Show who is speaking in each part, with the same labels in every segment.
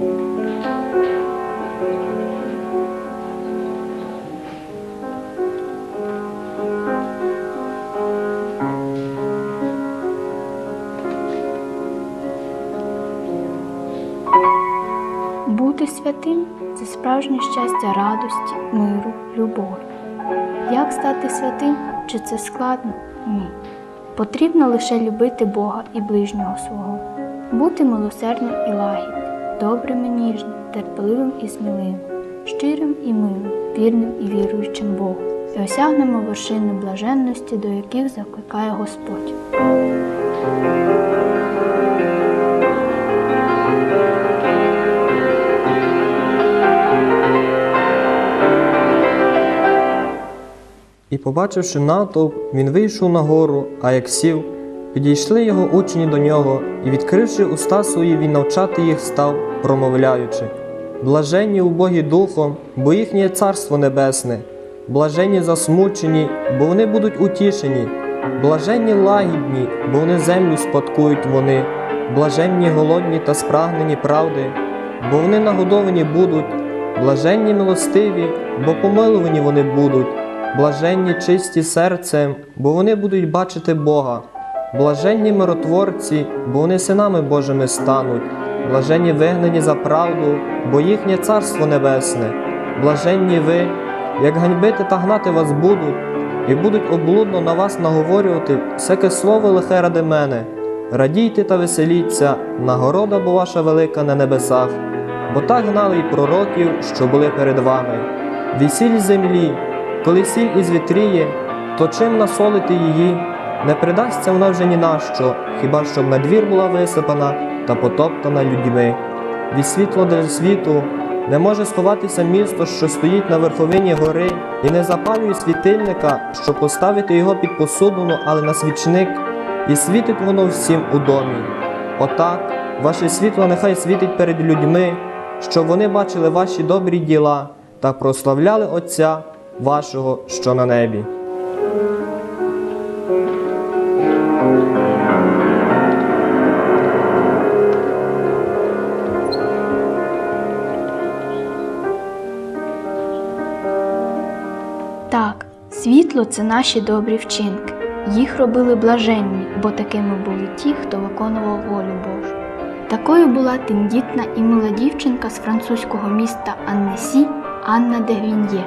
Speaker 1: Бути святим це справжнє щастя радості, миру, любові. Як стати святим? Чи це складно? Ні. Потрібно лише любити Бога і ближнього свого, бути милосердним і лагідним, добрим і ніжним, терпеливим і сміливим, щирим і милим, вірним і віруючим Богу, і осягнемо вершини блаженності, до яких закликає Господь.
Speaker 2: І, побачивши натовп, він вийшов на гору, а як сів, підійшли його учні до нього, і, відкривши уста свої, він навчати їх став, промовляючи: Блаженні убогі духом, бо їхнє царство небесне, блаженні засмучені, бо вони будуть утішені, блаженні лагідні, бо вони землю спадкують вони, блаженні голодні та спрагнені правди, бо вони нагодовані будуть, блаженні милостиві, бо помилувані вони будуть. Блаженні чисті серцем, бо вони будуть бачити Бога. Блаженні миротворці, бо вони синами Божими стануть. Блаженні вигнані за правду, бо їхнє царство небесне. Блаженні ви, як ганьбити та гнати вас будуть, і будуть облудно на вас наговорювати всяке слово лихе ради мене. Радійте та веселіться, нагорода бо ваша велика на небесах, бо так гнали й пророків, що були перед вами. Весіль землі, коли сіль із вітріє, то чим насолити її, не придасться вона вже ні на що, хіба щоб на двір була висипана та потоптана людьми. Від світло для світу не може сховатися місто, що стоїть на верховині гори, і не запалює світильника, щоб поставити його під посудину, але на свічник, і світить воно всім у домі. Отак, ваше світло нехай світить перед людьми, щоб вони бачили ваші добрі діла та прославляли Отця вашого, що на небі.
Speaker 1: Світло це наші добрі вчинки. Їх робили блаженні, бо такими були ті, хто виконував волю Божу. Такою була тендітна і мила дівчинка з французького міста Аннесі Анна де Гвін'є.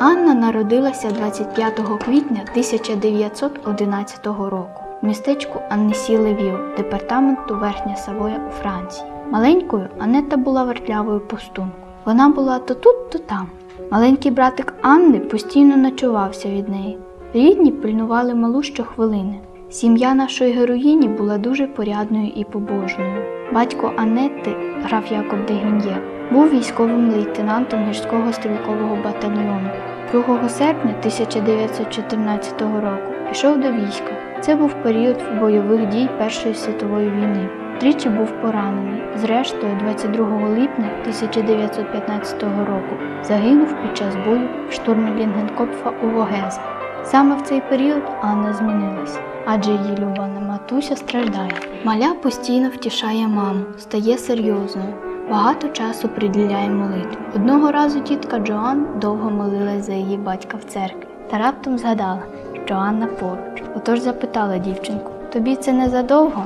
Speaker 1: Анна народилася 25 квітня 1911 року в містечку Аннесі Левіо, департаменту Верхня Савоя у Франції. Маленькою Анета була вертлявою пустунку. Вона була то тут, то там. Маленький братик Анни постійно ночувався від неї. Рідні пильнували малу щохвилини. Сім'я нашої героїні була дуже порядною і побожною. Батько Анетти, граф Якоб де Гвін'є, був військовим лейтенантом гірського стрілкового батальйону. 2 серпня 1914 року пішов до війська. Це був період бойових дій Першої світової війни. Тричі був поранений. Зрештою, 22 липня 1915 року загинув під час бою в штурмі Лінгенкопфа у Вогеза. Саме в цей період Анна змінилася, адже її любана матуся страждає. Маля постійно втішає маму, стає серйозною, багато часу приділяє молитві. Одного разу тітка Джоан довго молилась за її батька в церкві та раптом згадала, що Анна поруч. Отож запитала дівчинку: тобі це не задовго?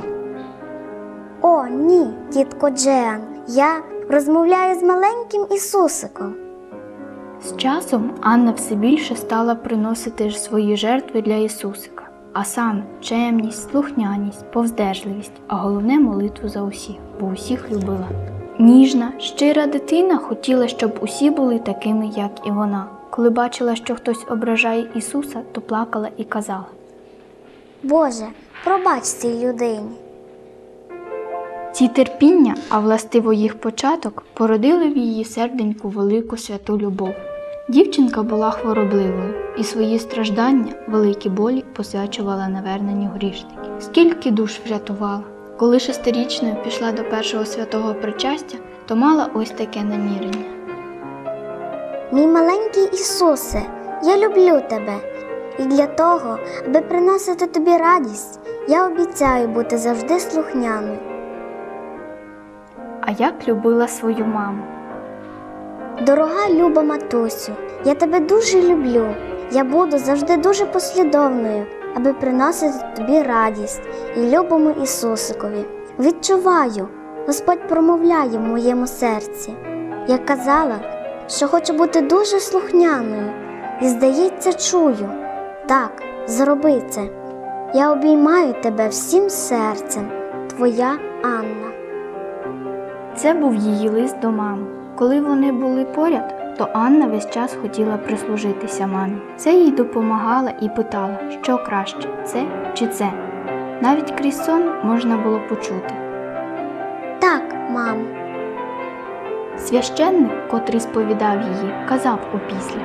Speaker 3: Ні, тітко Джеан, я розмовляю з маленьким Ісусиком.
Speaker 1: З часом Анна все більше стала приносити ж свої жертви для Ісусика, а саме чемність, слухняність, повздержливість, а головне молитву за усіх, бо усіх любила. Ніжна, щира дитина хотіла, щоб усі були такими, як і вона. Коли бачила, що хтось ображає Ісуса, то плакала і казала.
Speaker 3: Боже, пробач цій людині.
Speaker 1: Ці терпіння, а властиво їх початок, породили в її серденьку велику святу любов. Дівчинка була хворобливою і свої страждання, великі болі посвячувала наверненню грішників. Скільки душ врятувала. Коли шестирічною пішла до першого святого причастя, то мала ось таке намірення.
Speaker 3: Мій маленький Ісусе, я люблю тебе. І для того, аби приносити тобі радість, я обіцяю бути завжди слухняною.
Speaker 1: А як любила свою маму.
Speaker 3: Дорога люба матусю, я тебе дуже люблю. Я буду завжди дуже послідовною, аби приносити тобі радість і любому Ісусикові. Відчуваю, Господь промовляє в моєму серці. Я казала, що хочу бути дуже слухняною, і, здається, чую. Так, зроби це. Я обіймаю тебе всім серцем, твоя Анна.
Speaker 1: Це був її лист до мами. Коли вони були поряд, то Анна весь час хотіла прислужитися мамі. Це їй допомагала і питала, що краще, це чи це. Навіть крізь сон можна було почути.
Speaker 3: Так, мамо.
Speaker 1: Священник, котрий сповідав її, казав опісля.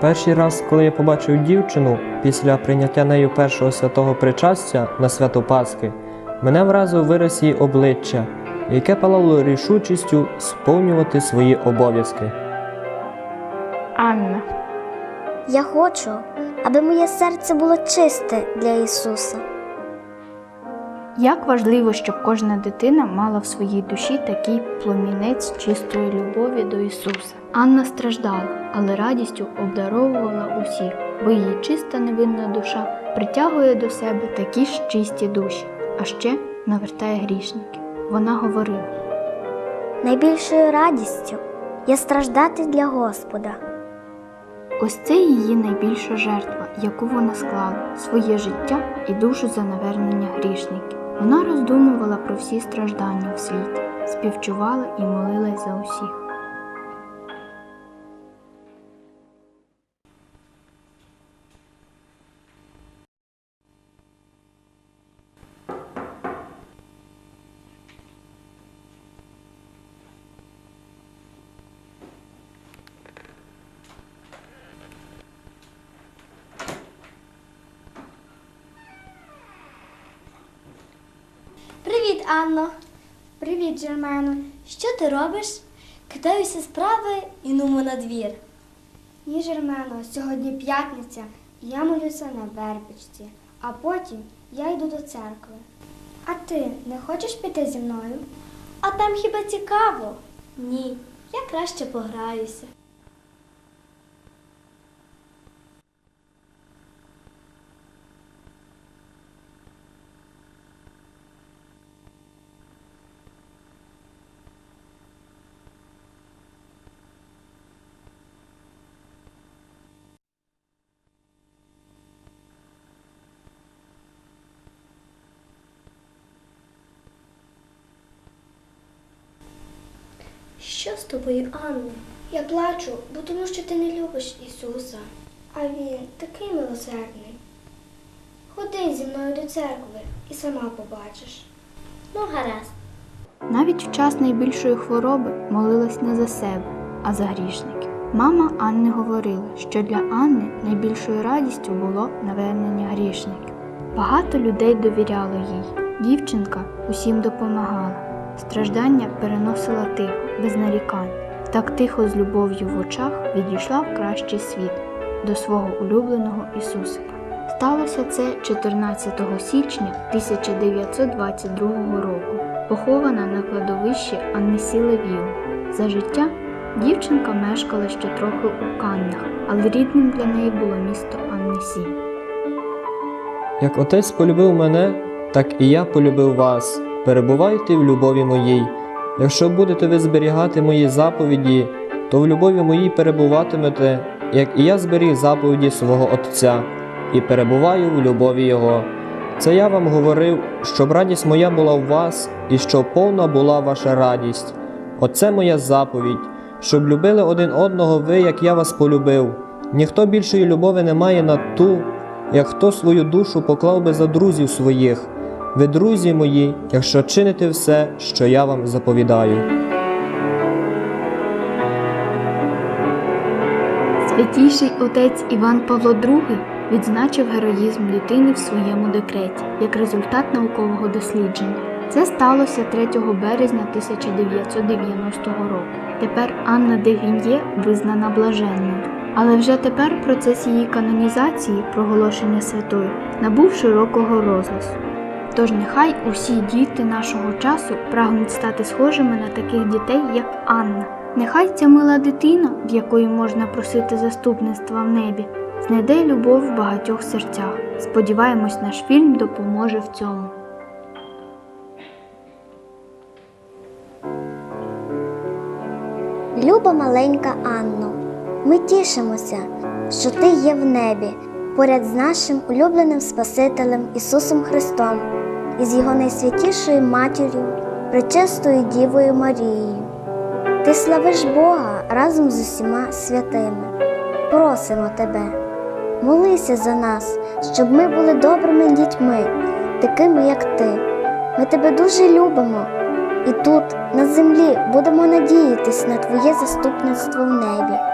Speaker 2: Перший раз, коли я побачив дівчину після прийняття нею першого святого причастя на свято Пасхи, мене вразив вираз її обличчя, яке палало рішучістю сповнювати свої обов'язки.
Speaker 1: Анна.
Speaker 3: Я хочу, аби моє серце було чисте для Ісуса.
Speaker 1: Як важливо, щоб кожна дитина мала в своїй душі такий пломінець чистої любові до Ісуса. Анна страждала, але радістю обдаровувала усіх, бо її чиста невинна душа притягує до себе такі ж чисті душі, а ще навертає грішників. Вона говорила.
Speaker 3: Найбільшою радістю є страждати для Господа.
Speaker 1: Ось це її найбільша жертва, яку вона склала своє життя і душу за навернення грішників. Вона роздумувала про всі страждання в світі, співчувала і молилась за усіх.
Speaker 4: Анно. Привіт, Джермено. Що ти робиш? Кидаюся справи і нумо на двір.
Speaker 5: Ні, Жермено, сьогодні п'ятниця, і я молюся на вербичці, а потім я йду до церкви. А ти не хочеш піти зі мною?
Speaker 4: А там хіба цікаво? Ні, я краще пограюся. Що з тобою, Анно?
Speaker 5: Я плачу, бо тому що ти не любиш Ісуса, а Він такий милосердний. Ходи зі мною до церкви і сама побачиш.
Speaker 4: Ну, гаразд.
Speaker 1: Навіть в час найбільшої хвороби молилась не за себе, а за грішників. Мама Анни говорила, що для Анни найбільшою радістю було навернення грішників. Багато людей довіряло їй. Дівчинка усім допомагала. Страждання переносила тихо, без нарікань. Так тихо з любов'ю в очах відійшла в кращий світ до свого улюбленого Ісусика. Сталося це 14 січня 1922 року, похована на кладовищі Аннесі Левіл. За життя дівчинка мешкала ще трохи у Каннах, але рідним для неї було місто Аннесі.
Speaker 2: Як отець полюбив мене, так і я полюбив вас. Перебувайте в любові моїй. Якщо будете ви зберігати мої заповіді, то в любові моїй перебуватимете, як і я зберіг заповіді свого Отця, і перебуваю в любові Його. Це я вам говорив, щоб радість моя була в вас, і щоб повна була ваша радість. Оце моя заповідь, щоб любили один одного ви, як я вас полюбив. Ніхто більшої любові не має на ту, як хто свою душу поклав би за друзів своїх. Ви, друзі мої, якщо чините все, що я вам заповідаю.
Speaker 1: Святійший отець Іван Павло II відзначив героїзм дитини в своєму декреті як результат наукового дослідження. Це сталося 3 березня 1990 року. Тепер Анна де Він'є визнана блаженною. Але вже тепер процес її канонізації, проголошення святою, набув широкого розголосу. Тож нехай усі діти нашого часу прагнуть стати схожими на таких дітей, як Анна. Нехай ця мила дитина, в якої можна просити заступництва в небі, знайде любов в багатьох серцях. Сподіваємось, наш фільм допоможе в цьому.
Speaker 3: Люба маленька Анно, ми тішимося, що ти є в небі поряд з нашим улюбленим Спасителем Ісусом Христом і з Його найсвятішою матір'ю, пречистою Дівою Марією. Ти славиш Бога разом з усіма святими. Просимо тебе, молися за нас, щоб ми були добрими дітьми, такими, як ти. Ми тебе дуже любимо. І тут, на землі, будемо надіятись на Твоє заступництво в небі.